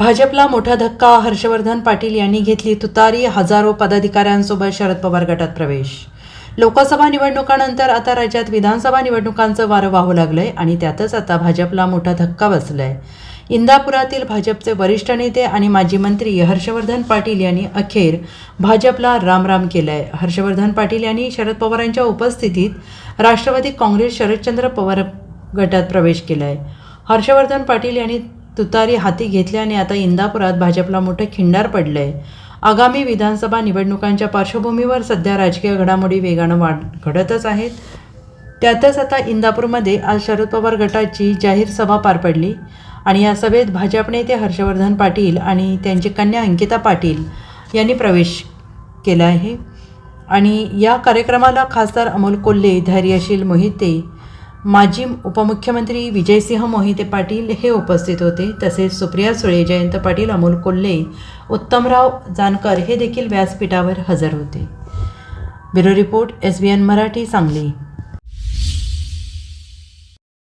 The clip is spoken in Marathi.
भाजपला मोठा धक्का हर्षवर्धन पाटील यांनी घेतली तुतारी हजारो पदाधिकाऱ्यांसोबत शरद पवार गटात प्रवेश. लोकसभा निवडणुकानंतर आता राज्यात विधानसभा निवडणुकांचं वारं वाहू लागलंय आणि त्यातच आता भाजपला मोठा धक्का बसलाय. इंदापुरातील भाजपचे वरिष्ठ नेते आणि माजी मंत्री हर्षवर्धन पाटील यांनी अखेर भाजपला रामराम केलाय. हर्षवर्धन पाटील यांनी शरद पवारांच्या उपस्थितीत राष्ट्रवादी काँग्रेस शरदचंद्र पवार गटात प्रवेश केलाय. हर्षवर्धन पाटील यांनी तुतारी हाती घेतल्याने आता इंदापुरात भाजपला मोठं खिंडार पडलंय आगामी विधानसभा निवडणुकांच्या पार्श्वभूमीवर सध्या राजकीय घडामोडी वेगानं वाढ घडतच आहेत. त्यातच आता इंदापूरमध्ये आज शरद पवार गटाची जाहीर सभा पार पडली आणि या सभेत भाजप नेते हर्षवर्धन पाटील आणि त्यांची कन्या अंकिता पाटील यांनी प्रवेश केला आहे. आणि या कार्यक्रमाला खासदार अमोल कोल्हे धैर्यशील मोहिते माजी उपमुख्यमंत्री विजयसिंह मोहिते पाटील हे उपस्थित होते. तसेच सुप्रिया सुळे जयंत पाटील अमोल कोल्हे उत्तमराव जानकर हे देखील व्यासपीठावर हजर होते. Bureau report S B N Marathi Sangli.